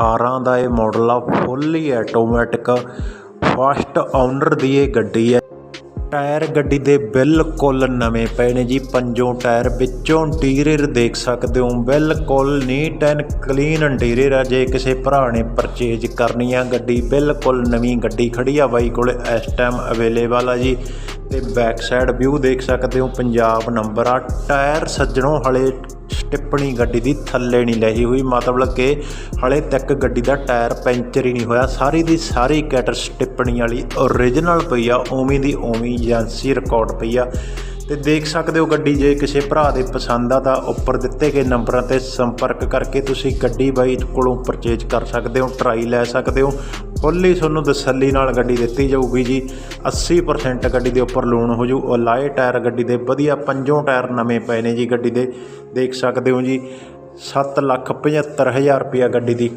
18 ਦਾ ਇਹ ਮਾਡਲ ਆ fully automatic first owner ਦੀ ਇਹ ਗੱਡੀ ਹੈ ਟਾਇਰ ਗੱਡੀ ਦੇ ਬਿਲਕੁਲ ਨਵੇਂ ਪਏ ਨੇ ਜੀ। ਪੰਜੋਂ ਟਾਇਰ ਵਿੱਚੋਂ ਇੰਟੀਰੀਅਰ ਦੇਖ ਸਕਦੇ ਹੋ। ਬਿਲਕੁਲ ਨੀਟ ਐਂਡ ਕਲੀਨ ਇੰਟੀਰੀਅਰ ਆ। ਜੇ ਕਿਸੇ ਭਰਾ ਨੇ ਪਰਚੇਜ ਕਰਨੀ ਆ ਗੱਡੀ, ਬਿਲਕੁਲ ਨਵੀਂ ਗੱਡੀ ਖੜੀ ਆ। ਬਾਈ ਕੋਲ ਇਸ ਟਾਈਮ ਅਵੇਲੇਬਲ ਆ ਜੀ। ਤੇ ਬੈਕ ਸਾਈਡ ਵਿਊ ਦੇਖ ਸਕਦੇ ਹੋ। ਪੰਜਾਬ ਨੰਬਰ ਆ। ਟਾਇਰ ਸੱਜਣੋਂ ਹਲੇ ਟਿੱਪਣੀ ਗੱਡੀ ਦੀ ਥੱਲੇ ਨਹੀਂ ਲਈ ਹੋਈ। ਮਤਲਬ ਕਿ ਹਲੇ ਤੱਕ ਗੱਡੀ ਦਾ ਟਾਇਰ ਪੈਂਚਰ ਹੀ ਨਹੀਂ ਹੋਇਆ। ਸਾਰੀ ਦੀ ਸਾਰੀ ਕੈਟਰਸ ਟਿੱਪਣੀ ਵਾਲੀ ਓਰੀਜਨਲ ਪਈ ਆ। ਉਵੇਂ ਦੀ ਉਵੇਂ ਏਜੰਸੀ ਰਿਕਾਰਡ ਪਈ ਆ। ਤੇ ਦੇਖ ਸਕਦੇ ਹੋ ਗੱਡੀ, ਜੇ ਕਿਸੇ ਭਰਾ ਦੇ ਪਸੰਦ ਆ ਤਾਂ ਉੱਪਰ ਦਿੱਤੇ ਗਏ ਨੰਬਰਾਂ ਤੇ ਸੰਪਰਕ ਕਰਕੇ ਤੁਸੀਂ ਗੱਡੀ ਬਾਈ ਕੋਲੋਂ ਪਰਚੇਜ ਕਰ ਸਕਦੇ ਹੋ ਟਰਾਈ ਲੈ ਸਕਦੇ ਹੋ। ਫੁੱਲੀ ਤੁਹਾਨੂੰ ਤਸੱਲੀ ਨਾਲ ਗੱਡੀ ਦਿੱਤੀ ਜਾਊਗੀ ਜੀ। 80% ਗੱਡੀ ਦੇ ਉੱਪਰ ਲੋਨ ਹੋ ਜੂ। ਅਲਾਏ ਟਾਇਰ ਗੱਡੀ ਦੇ, ਵਧੀਆ ਪੰਜੋਂ ਟਾਇਰ ਨਵੇਂ ਪਏ ਨੇ ਜੀ ਗੱਡੀ ਦੇ। ਦੇਖ ਸਕਦੇ ਹੋ ਜੀ 7 ਲੱਖ 75 ਹਜ਼ਾਰ ਰੁਪਇਆ ਗੱਡੀ ਦੀ